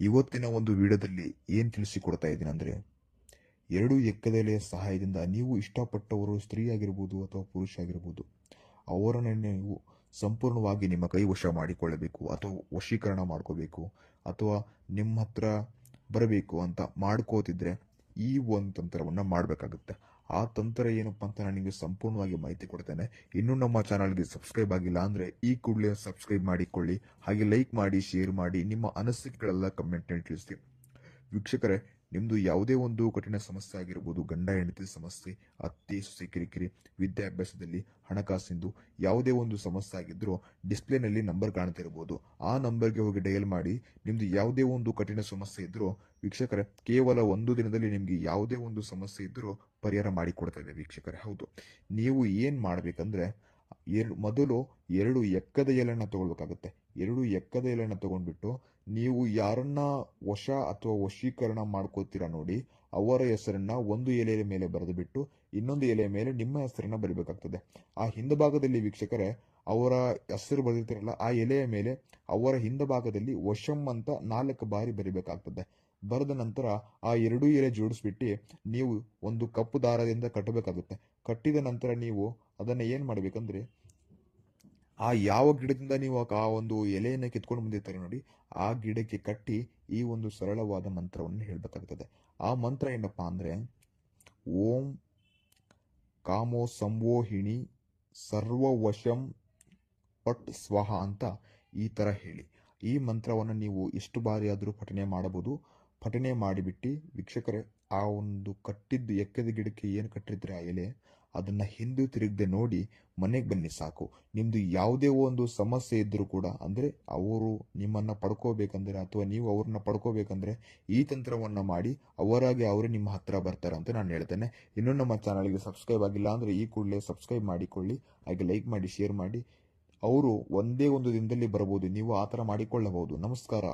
ಇವತ್ತಿನ ಒಂದು ವಿಡಿಯೋದಲ್ಲಿ ಏನು ತಿಳಿಸಿಕೊಡ್ತಾ ಇದ್ದೀನಿ ಅಂದರೆ, ಎರಡು ಎಕ್ಕದೆಲೆಯ ಸಹಾಯದಿಂದ ನೀವು ಇಷ್ಟಪಟ್ಟವರು ಸ್ತ್ರೀ ಆಗಿರ್ಬೋದು ಅಥವಾ ಪುರುಷ ಆಗಿರ್ಬೋದು ಅವರನ್ನು ನೀವು ಸಂಪೂರ್ಣವಾಗಿ ನಿಮ್ಮ ಕೈ ವಶ ಮಾಡಿಕೊಳ್ಳಬೇಕು ಅಥವಾ ವಶೀಕರಣ ಮಾಡ್ಕೋಬೇಕು ಅಥವಾ ನಿಮ್ಮ ಹತ್ರ ಬರಬೇಕು ಅಂತ ಮಾಡ್ಕೋತಿದ್ರೆ ಈ ಒಂದು ತಂತ್ರವನ್ನು ಮಾಡಬೇಕಾಗುತ್ತೆ. ಆ ತಂತ್ರ ಏನಪ್ಪ ಅಂತ ನಾನು ನಿಮಗೆ ಸಂಪೂರ್ಣವಾಗಿ ಮಾಹಿತಿ ಕೊಡ್ತೇನೆ. ಇನ್ನೂ ನಮ್ಮ ಚಾನಲ್ಗೆ ಸಬ್ಸ್ಕ್ರೈಬ್ ಆಗಿಲ್ಲ ಅಂದರೆ ಈ ಕೂಡಲೇ ಸಬ್ಸ್ಕ್ರೈಬ್ ಮಾಡಿಕೊಳ್ಳಿ. ಹಾಗೆ ಲೈಕ್ ಮಾಡಿ ಶೇರ್ ಮಾಡಿ, ನಿಮ್ಮ ಅನಿಸಿಕೆಗಳೆಲ್ಲ ಕಮೆಂಟ್ನಲ್ಲಿ ತಿಳಿಸಿ ವೀಕ್ಷಕರೇ ನಿಮ್ಮದು ಯಾವುದೇ ಒಂದು ಕಠಿಣ ಸಮಸ್ಯೆ ಆಗಿರ್ಬೋದು, ಗಂಡ, ಹೆಂಡತಿ ಸಮಸ್ಯೆ, ಅತ್ತೆ, ಸೊಸೆ, ಕಿರಿಕಿರಿ, ವಿದ್ಯಾಭ್ಯಾಸದಲ್ಲಿ ಹಣಕಾಸಿಂದು ಯಾವುದೇ ಒಂದು ಸಮಸ್ಯೆ ಆಗಿದ್ದರೂ ಡಿಸ್ಪ್ಲೇನಲ್ಲಿ ನಂಬರ್ ಕಾಣ್ತಿರ್ಬೋದು ಆ ನಂಬರ್ಗೆ ಹೋಗಿ ಡಯಲ್ ಮಾಡಿ ನಿಮ್ಮದು ಯಾವುದೇ ಒಂದು ಕಠಿಣ ಸಮಸ್ಯೆ ಇದ್ದರೂ ವೀಕ್ಷಕರೇ, ಕೇವಲ ಒಂದು ದಿನದಲ್ಲಿ ನಿಮಗೆ ಯಾವುದೇ ಒಂದು ಸಮಸ್ಯೆ ಇದ್ದರೂ ಪರಿಹಾರ ಮಾಡಿಕೊಡ್ತಾ ಇದೆ ವೀಕ್ಷಕರೇ. ಹೌದು, ನೀವು ಏನು ಮಾಡಬೇಕಂದ್ರೆ ಎರಡು ಮೊದಲು ಎರಡು ಎಕ್ಕದ ಎಲೆನ ತಗೊಳ್ಬೇಕಾಗುತ್ತೆ. ಎರಡು ಎಕ್ಕದ ಎಲೆನ ತಗೊಂಡ್ಬಿಟ್ಟು ನೀವು ಯಾರನ್ನ ವಶ ಅಥವಾ ವಶೀಕರಣ ಮಾಡ್ಕೋತೀರಾ ನೋಡಿ, ಅವರ ಹೆಸರನ್ನ ಒಂದು ಎಲೆಯ ಮೇಲೆ ಬರೆದು ಬಿಟ್ಟು ಇನ್ನೊಂದು ಎಲೆಯ ಮೇಲೆ ನಿಮ್ಮ ಹೆಸರನ್ನ ಬರಿಬೇಕಾಗ್ತದೆ. ಆ ಹಿಂದಭಾಗದಲ್ಲಿ ವೀಕ್ಷಕರೇ, ಅವರ ಹೆಸರು ಬರೆದಿರ್ತಾರಲ್ಲ, ಆ ಎಲೆಯ ಮೇಲೆ ಅವರ ಹಿಂದಭಾಗದಲ್ಲಿ ವಶಂ ಅಂತ ನಾಲ್ಕು ಬಾರಿ ಬರಿಬೇಕಾಗ್ತದೆ. ಬರೆದ ನಂತರ ಆ ಎರಡೂ ಎಲೆ ಜೋಡಿಸ್ಬಿಟ್ಟು ನೀವು ಒಂದು ಕಪ್ಪು ದಾರದಿಂದ ಕಟ್ಟಬೇಕಾಗುತ್ತೆ. ಕಟ್ಟಿದ ನಂತರ ನೀವು ಅದನ್ನು ಏನು ಮಾಡಬೇಕಂದ್ರೆ ಆ ಯಾವ ಗಿಡದಿಂದ ನೀವು ಆ ಒಂದು ಎಲೆಯನ್ನು ಕಿತ್ಕೊಂಡು ಬಂದಿರ್ತಾರೆ ನೋಡಿ, ಆ ಗಿಡಕ್ಕೆ ಕಟ್ಟಿ ಈ ಒಂದು ಸರಳವಾದ ಮಂತ್ರವನ್ನು ಹೇಳಬೇಕಾಗ್ತದೆ. ಆ ಮಂತ್ರ ಏನಪ್ಪಾ ಅಂದರೆ, ಓಂ ಕಾಮೋ ಸಂವೋಹಿಣಿ ಸರ್ವವಶಂ ಪಟ್ ಸ್ವಹ ಅಂತ ಈ ಥರ ಹೇಳಿ. ಈ ಮಂತ್ರವನ್ನು ನೀವು ಎಷ್ಟು ಬಾರಿ ಆದರೂ ಪಠನೆ ಮಾಡಬಹುದು. ಪಠನೆ ಮಾಡಿಬಿಟ್ಟು ವೀಕ್ಷಕರೇ, ಆ ಒಂದು ಕಟ್ಟಿದ್ದು ಎಕ್ಕದ ಗಿಡಕ್ಕೆ ಏನು ಕಟ್ಟಿದ್ರೆ ಆ ಎಲೆ? ಅದನ್ನು ಹಿಂದೂ ತಿರುಗದೆ ನೋಡಿ ಮನೆಗೆ ಬನ್ನಿ ಸಾಕು. ನಿಮ್ಮದು ಯಾವುದೇ ಒಂದು ಸಮಸ್ಯೆ ಇದ್ದರೂ ಕೂಡ ಅಂದರೆ ಅವರು ನಿಮ್ಮನ್ನು ಪಡ್ಕೋಬೇಕಂದ್ರೆ ಅಥವಾ ನೀವು ಅವ್ರನ್ನ ಪಡ್ಕೋಬೇಕಂದ್ರೆ ಈ ತಂತ್ರವನ್ನು ಮಾಡಿ ಅವರಾಗಿ ಅವರೇ ನಿಮ್ಮ ಹತ್ರ ಬರ್ತಾರೆ ಅಂತ ನಾನು ಹೇಳ್ತೇನೆ. ಇನ್ನೂ ನಮ್ಮ ಚಾನಲ್ಗೆ ಸಬ್ಸ್ಕ್ರೈಬ್ ಆಗಿಲ್ಲ ಅಂದರೆ ಈ ಕೂಡಲೇ ಸಬ್ಸ್ಕ್ರೈಬ್ ಮಾಡಿಕೊಳ್ಳಿ, ಹಾಗೆ ಲೈಕ್ ಮಾಡಿ ಶೇರ್ ಮಾಡಿ. ಅವರು ಒಂದೇ ಒಂದು ದಿನದಲ್ಲಿ ಬರಬಹುದು ನೀವು ಆ ಥರ ಮಾಡಿಕೊಳ್ಳಬಹುದು. ನಮಸ್ಕಾರ.